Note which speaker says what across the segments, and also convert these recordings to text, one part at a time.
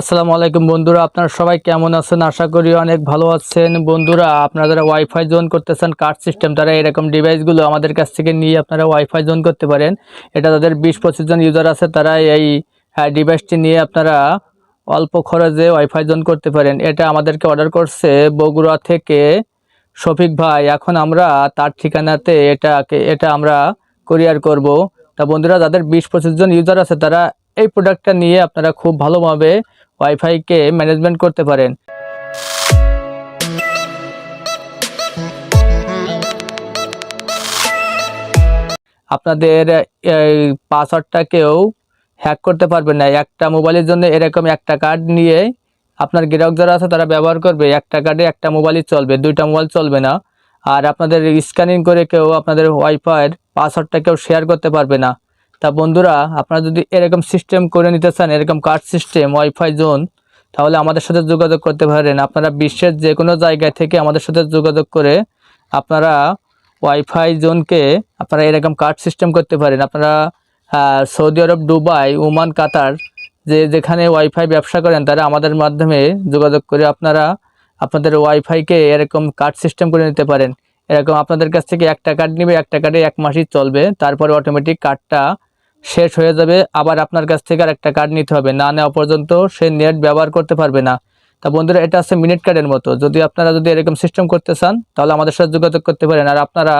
Speaker 1: আসসালামু আলাইকুম বন্ধুরা, আপনারা সবাই কেমন আছেন? আশা করি অনেক ভালো আছেন। বন্ধুরা, আপনারা যারা ওয়াইফাই জোন করতেছেন কার্ড সিস্টেম তারা এরকম ডিভাইসগুলো আমাদের কাছ থেকে নিয়ে আপনারা ওয়াইফাই জোন করতে পারেন। এটা তাদের বিশ পঁচিশ জন ইউজার আছে, তারা এই ডিভাইসটি নিয়ে আপনারা অল্প খরচে ওয়াইফাই জোন করতে পারেন। এটা আমাদেরকে অর্ডার করছে বগুড়া থেকে শফিক ভাই। এখন আমরা তার ঠিকানাতে এটাকে, এটা আমরা কোরিয়ার করব। তা বন্ধুরা, যাদের বিশ পঁচিশ জন ইউজার আছে, তারা এই প্রোডাক্টটা নিয়ে আপনারা খুব ভালোভাবে ওয়াইফাইকে ম্যানেজমেন্ট করতে পারেন। আপনাদের এই পাসওয়ার্ডটা কেউ হ্যাক করতে পারবে না। একটা মোবাইলের জন্য এরকম একটা কার্ড নিয়ে আপনার গ্রাহক যারা আছে তারা ব্যবহার করবে। একটা কার্ডে একটা মোবাইলই চলবে, দুইটা মোবাইল চলবে না। আর আপনাদের স্ক্যানিং করে কেউ আপনাদের ওয়াইফাইয়ের পাসওয়ার্ডটা কেউ শেয়ার করতে পারবে না। তা বন্ধুরা, আপনারা যদি এরকম সিস্টেম করে নিতে চান, এরকম কার্ড সিস্টেম ওয়াইফাই জোন তাহলে আমাদের সাথে যোগাযোগ করতে পারেন। আপনারা বিশ্বের যে কোনো জায়গা থেকে আমাদের সাথে যোগাযোগ করে আপনারা ওয়াইফাই জোনকে আপনারা এরকম কার্ড সিস্টেম করতে পারেন। আপনারা Saudi Arab, Dubai, Oman, Qatar, যে যেখানে ওয়াইফাই ব্যবসা করেন, তারা আমাদের মাধ্যমে যোগাযোগ করে আপনারা আপনাদের ওয়াইফাইকে এরকম কার্ড সিস্টেম করে নিতে পারেন। এরকম আপনাদের কাছ থেকে একটা কার্ড নেবে, একটা কার্ডে এক মাসই চলবে। তারপরে অটোমেটিক কার্ডটা শেষ হয়ে যাবে, আবার আপনার কাছ থেকে আর একটা কার্ড নিতে হবে। না নেওয়া পর্যন্ত সে নেট ব্যবহার করতে পারবে না। তা বন্ধুরা, এটা আছে মিনিট কার্ডের মতো। যদি আপনারা যদি এরকম সিস্টেম করতে চান, তাহলে আমাদের সাথে যোগাযোগ করতে পারেন। আর আপনারা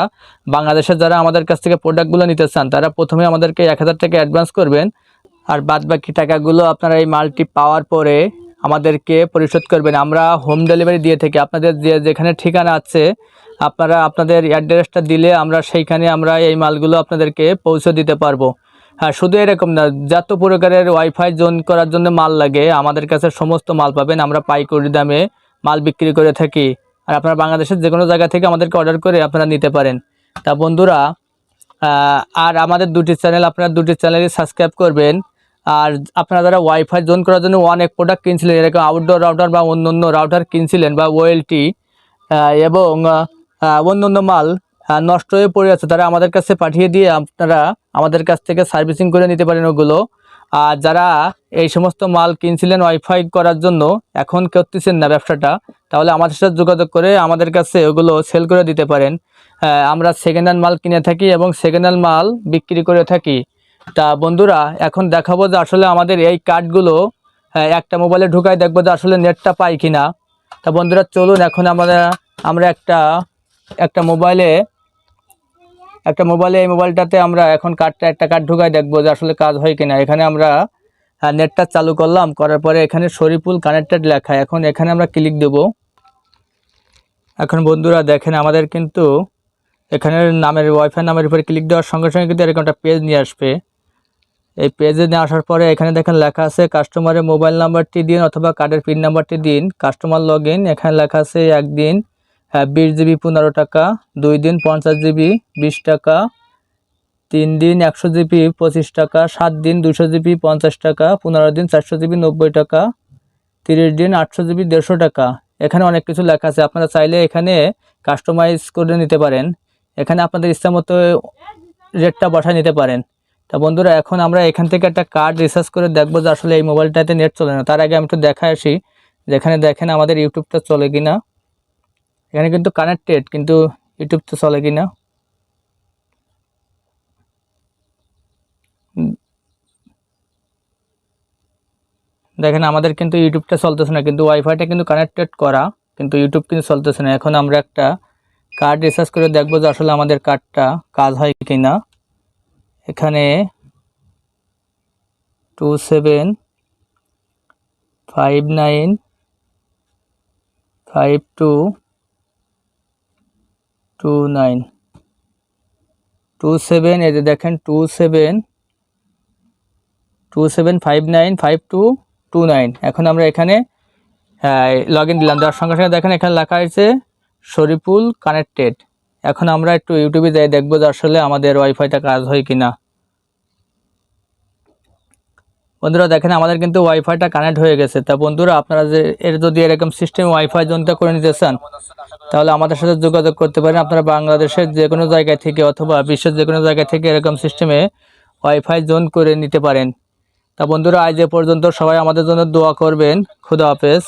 Speaker 1: বাংলাদেশের যারা আমাদের কাছ থেকে প্রোডাক্টগুলো নিতে চান, তারা প্রথমে আমাদেরকে এক হাজার টাকা অ্যাডভান্স করবেন। আর বাদ বাকি টাকাগুলো আপনারা এই মালটি পাওয়ার পরে আমাদেরকে পরিশোধ করবেন। আমরা হোম ডেলিভারি দিয়ে থেকে। আপনাদের যে যেখানে ঠিকানা আছে, আপনারা আপনাদের অ্যাড্রেসটা দিলে আমরা সেইখানে আমরা এই মালগুলো আপনাদেরকে পৌঁছে দিতে পারব। হ্যাঁ শুধু এরকম না, যত প্রকারের ওয়াইফাই জোন করার জন্য মাল লাগে, আমাদের কাছে সমস্ত মাল পাবেন, আমরা পাইকারি দামে মাল বিক্রি করে থাকি। আর আপনারা বাংলাদেশের যে কোনো জায়গা থেকে আমাদেরকে অর্ডার করে আপনারা নিতে পারেন। তা বন্ধুরা আর আমাদের দুটি চ্যানেল আপনারা দুটি চ্যানেলই সাবস্ক্রাইব করবেন। আর আপনারা যারা ওয়াইফাই জোন করার জন্য অনেক প্রোডাক্ট কিনছিলেন, এরকম আউটডোর রাউটার বা অন্য অন্য রাউটার কিনছিলেন, বা ওয়েলটি এবং অন্য অন্য মাল নষ্ট হয়ে পড়ে আছে, তারা আমাদের কাছে পাঠিয়ে দিয়ে আপনারা আমাদের কাছ থেকে সার্ভিসিং করে নিতে পারেন ওগুলো। আর যারা এই সমস্ত মাল কিনছিলেন ওয়াইফাই করার জন্য, এখন করতেছেন না ব্যবসাটা, তাহলে আমাদের সাথে যোগাযোগ করে আমাদের কাছে ওগুলো সেল করে দিতে পারেন। আমরা সেকেন্ড হ্যান্ড মাল কিনে থাকি এবং সেকেন্ড হ্যান্ড মাল বিক্রি করে থাকি। তা বন্ধুরা, এখন দেখাবো যে আসলে আমাদের এই কার্ডগুলো একটা মোবাইলে ঢুকাই দেখব যে আসলে নেটটা পাই কিনা। তা বন্ধুরা, চলুন এখন আমরা আমরা একটা একটা মোবাইলে একটা মোবাইলে এই মোবাইলটাতে আমরা এখন কার্ডটা একটা কার্ড ঢুকাই দেখব যে আসলে কাজ হয় কিনা। এখানে আমরা নেটটা চালু করলাম, করার পরে এখানে শরীফুল কানেক্টেড লেখা। এখন এখানে আমরা ক্লিক দেব। এখন বন্ধুরা দেখেন, আমাদের কিন্তু এখানে নামের ওয়াইফাই নামের উপরে ক্লিক দেওয়ার সঙ্গে সঙ্গে কিন্তু এরকম একটা পেজ নিয়ে আসবে। এই পেজে নিয়ে আসার পরে এখানে দেখেন লেখা আছে কাস্টমারের মোবাইল নাম্বারটি দিন অথবা কার্ডের পিন নাম্বারটি দিন। কাস্টমার লগ এখানে লেখা আছে, একদিন। হ্যাঁ বিশ জিবি পনেরো টাকা, দুই দিন পঞ্চাশ জিবি বিশ টাকা, তিন দিন একশো জিবি পঁচিশ টাকা, সাত দিন দুশো জিবি পঞ্চাশ টাকা, পনেরো দিন চারশো জিবি নব্বই টাকা, তিরিশ দিন আটশো জিবি দেড়শো টাকা। এখানে অনেক কিছু লেখা আছে, আপনারা চাইলে এখানে কাস্টমাইজ করে নিতে পারেন। এখানে আপনাদের ইচ্ছা মতো রেটটা বসায় নিতে পারেন। তা বন্ধুরা, এখন আমরা এখান থেকে একটা কার্ড রিসার্চ করে দেখব যে আসলে এই মোবাইলটাতে নেট চলে না। তার আগে আমি একটু দেখায় আসি, যেখানে দেখেন আমাদের ইউটিউবটা চলে কিনা। এখানে কিন্তু কানেক্টেড কিন্তু ইউটিউব তো চলে কি না দেখেন, আমাদের কিন্তু ইউটিউবটা চলতেছে না, কিন্তু ওয়াইফাইটা কিন্তু কানেক্টেড করা, কিন্তু ইউটিউব কিন্তু চলতেছে না। এখন আমরা একটা কার্ড রিসার্চ করে দেখব যে আসলে আমাদের কার্ডটা কাজ হয় কি না এখানে two seven five nine five two two nine two seven এই যে দেখেন two seven two seven five nine five two two nine এখন আমরা এখানে লগ ইন দিলাম। দেওয়ার সঙ্গে সঙ্গে দেখেন, এখানে লেখা হয়েছে, শরীফুল কানেক্টেড এখন আমরা একটু ইউটিউবে যাই, দেখব যে আসলে আমাদের ওয়াইফাইটা কাজ হয় কিনা। বন্ধুরা দেখেন, আমাদের কিন্তু ওয়াইফাইটা কানেক্ট হয়ে গেছে। তা বন্ধুরা, আপনারা যে এর যদি এরকম সিস্টেম ওয়াইফাই জোনটা করে নিতে চান, তাহলে আমাদের সাথে যোগাযোগ করতে পারেন। আপনারা বাংলাদেশের যে কোনো জায়গা থেকে অথবা বিশ্বের যে কোনো জায়গা থেকে এরকম সিস্টেমে ওয়াইফাই জোন করে নিতে পারেন। তা বন্ধুরা, আজ এ পর্যন্ত সবাই আমাদের জন্য দোয়া করবেন। খুদা হাফেজ।